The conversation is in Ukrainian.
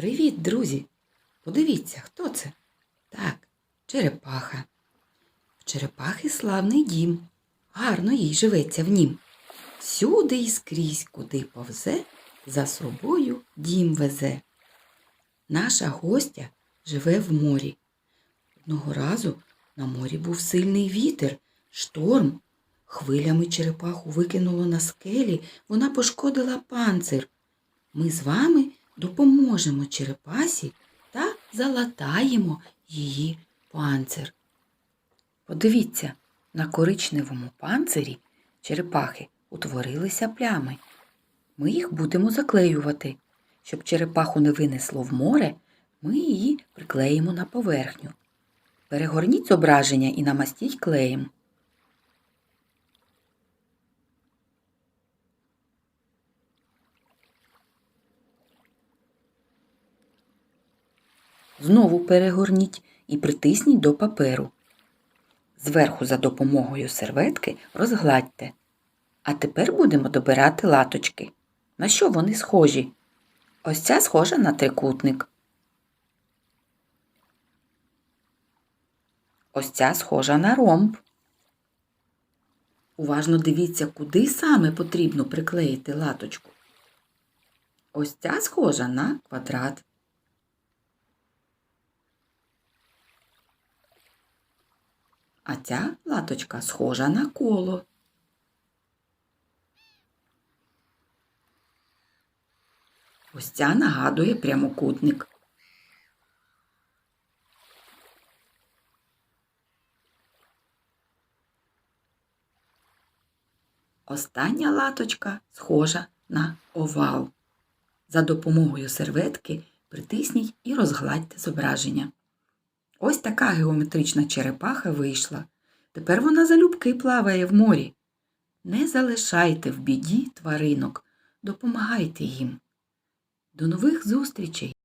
Привіт, друзі! Подивіться, хто це? Так, черепаха. В черепахи славний дім. Гарно їй живеться в нім. Всюди і скрізь, куди повзе, за собою дім везе. Наша гостя живе в морі. Одного разу на морі був сильний вітер, шторм. Хвилями черепаху викинуло на скелі, вона пошкодила панцир. Ми з вами допоможемо черепасі та залатаємо її панцир. Подивіться, на коричневому панцирі черепахи утворилися плями. Ми їх будемо заклеювати. Щоб черепаху не винесло в море, ми її приклеїмо на поверхню. Перегорніть зображення і намастіть клеєм. Знову перегорніть і притисніть до паперу. Зверху за допомогою серветки розгладьте. А тепер будемо добирати латочки. На що вони схожі? Ось ця схожа на трикутник. Ось ця схожа на ромб. Уважно дивіться, куди саме потрібно приклеїти латочку. Ось ця схожа на квадрат. А ця латочка схожа на коло. Ось ця нагадує прямокутник. Остання латочка схожа на овал. За допомогою серветки притисніть і розгладьте зображення. Ось така геометрична черепаха вийшла. Тепер вона залюбки плаває в морі. Не залишайте в біді тваринок, допомагайте їм. До нових зустрічей!